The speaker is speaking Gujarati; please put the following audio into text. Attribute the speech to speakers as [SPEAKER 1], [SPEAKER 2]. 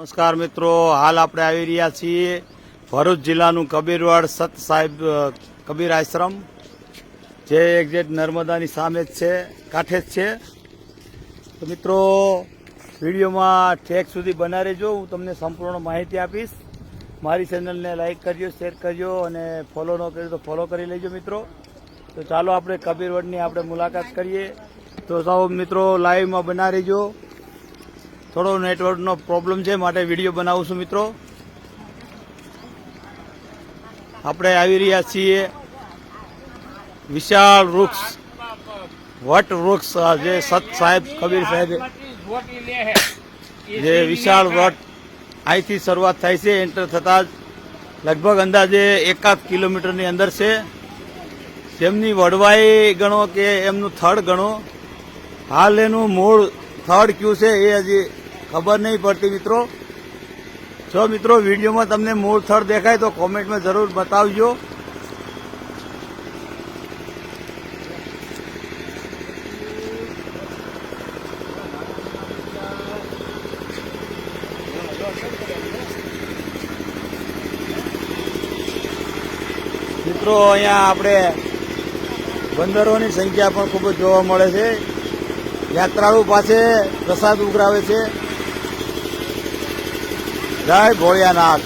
[SPEAKER 1] નમસ્કાર મિત્રો, હાલ આપણે આવી રહ્યા છીએ ભરૂચ જિલ્લાનું કબીરવાડ સત સાહેબ કબીર આશ્રમ, જે એક્ઝેક્ટ નર્મદાની સામે જ છે, કાંઠે જ છે. તો મિત્રો, વિડીયોમાં ઠેક સુધી બના રહેજો, હું તમને સંપૂર્ણ માહિતી આપીશ. મારી ચેનલને લાઈક કરજો, શેર કરજો અને ફોલો ન કર્યો તો ફોલો કરી લેજો મિત્રો. તો ચાલો આપણે કબીરવડની આપણે મુલાકાત કરીએ. તો સૌ મિત્રો, લાઈવમાં બના રહેજો. થોડો નેટવર્કનો પ્રોબ્લેમ છે, માટે વીડિયો બનાવું છું મિત્રો. આપણે આવી રહ્યા છીએ વિશાળ વૃક્ષ, વટ વૃક્ષ જે સત સાહેબ, કબીર સાહેબ જે વિશાળ વટ અહીંથી શરૂઆત થાય છે, એન્ટર થતાં જ લગભગ અંદાજે એકાદ કિલોમીટરની અંદર છે. તેમની વડવાઈ ગણો કે એમનું થડ ગણો, હાલ એનું મૂળ થડ કયું છે, એ હજી ખબર નહીં પડતી મિત્રો. જો મિત્રો, વિડીયોમાં તમને મૂળ સ્થળ દેખાય તો કોમેન્ટમાં જરૂર બતાવજો. મિત્રો, અહીંયા આપણે બંદરોની સંખ્યા પણ ખૂબ જ જોવા મળે છે. યાત્રાળુ પાસે પ્રસાદ ઉઘરાવે છે. জয় ভোলেনাথ